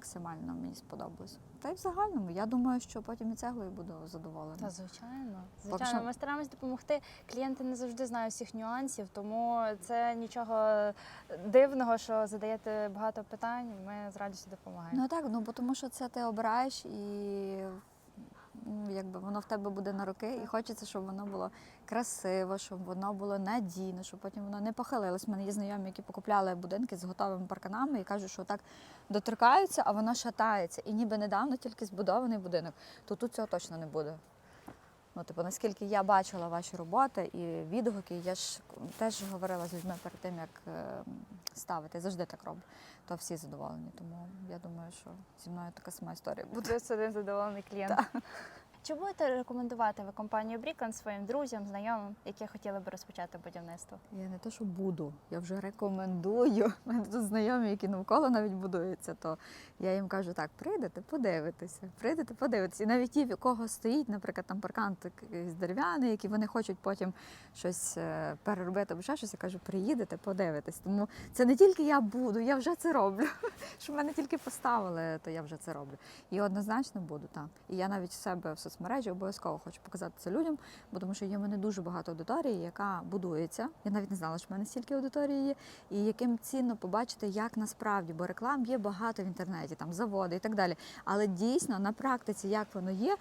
максимально мені сподобалось. Та й в загальному, я думаю, що потім і цеглою буду задоволена. Та звичайно, звичайно, що- ми стараємось допомогти. Клієнти не завжди знають всіх нюансів, тому це нічого дивного, що задаєте багато питань. Ми з радістю допомагаємо. Ну так, ну бо тому що це ти обираєш і якби воно в тебе буде на роки, і хочеться, щоб воно було красиво, щоб воно було надійно, щоб потім воно не похилилось. У мене є знайомі, які покупляли будинки з готовими парканами і кажуть, що так доторкаються, а воно шатається. І ніби недавно тільки збудований будинок, то тут цього точно не буде. Ну, типу, наскільки я бачила ваші роботи і відгуки, я ж теж говорила з людьми перед тим, як е, ставити. Я завжди так роблю. То всі задоволені. Тому я думаю, що зі мною така сама історія буде. Плюс один задоволений клієнт. Чи будете рекомендувати ви компанію Брікланд своїм друзям, знайомим, які хотіли би розпочати будівництво? Я не те, що буду, я вже рекомендую. У мене тут знайомі, які навколо навіть будуються, то я їм кажу, так, прийдете, подивитеся, прийдете, подивитеся. І навіть ті, в якого стоїть, наприклад, там паркан дерев'яний, які вони хочуть потім щось е, переробити або ще щось, я кажу, приїдете, подивитесь. Тому це не тільки я буду, я вже це роблю. Що мене тільки поставили, то я вже це роблю. І однозначно буду так. І я навіть в себе в соцмережі обов'язково хочу показати це людям, бо тому що є в мене дуже багато аудиторії, яка будується. Я навіть не знала, що в мене стільки аудиторії є, і яким цінно побачити, як насправді, бо реклам є багато в інтернеті, там заводи і так далі. Але дійсно на практиці, як воно є.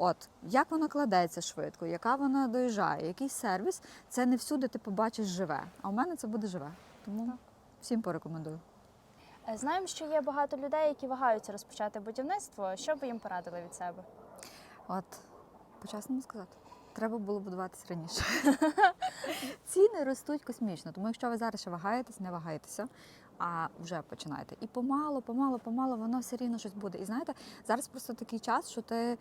От як вона кладеться швидко, яка вона доїжджає, який сервіс, це не всюди ти побачиш живе. А у мене це буде живе. Тому Так. всім порекомендую. Е, Знаємо, що є багато людей, які вагаються розпочати будівництво. Що би їм порадили від себе? От, по-чесному сказати, треба було будуватися раніше. Ціни ростуть космічно, тому якщо ви зараз ще вагаєтесь, не вагайтеся, а вже починайте. І помало, помало, помало, воно все рівно щось буде. І знаєте, зараз просто такий час, що ти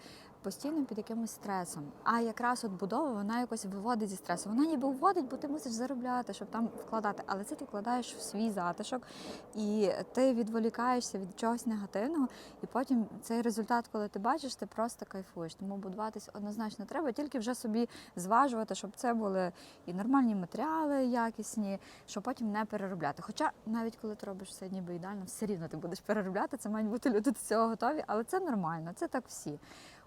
постійно під якимось стресом. А якраз от будова вона якось виводить зі стресу. Вона ніби вводить, бо ти мусиш заробляти, щоб там вкладати. Але це ти вкладаєш в свій затишок, і ти відволікаєшся від чогось негативного, і потім цей результат, коли ти бачиш, ти просто кайфуєш. Тому будуватись однозначно треба, тільки вже собі зважувати, щоб це були і нормальні матеріали, якісні, щоб потім не переробляти. Хоча навіть коли ти робиш все ніби ідеально, все рівно ти будеш переробляти. Це мають бути люди до цього готові, але це нормально, це так всі.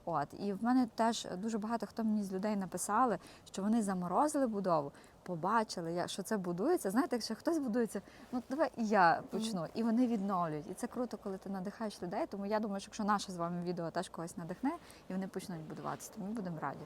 От і в мене теж дуже багато хто мені з людей написали, що вони заморозили будову, побачили, що це будується. Знаєте, якщо хтось будується, ну давай і я почну. І вони відновлюють. І це круто, коли ти надихаєш людей. Тому я думаю, що якщо наше з вами відео теж когось надихне, і вони почнуть будуватися, то ми будемо раді.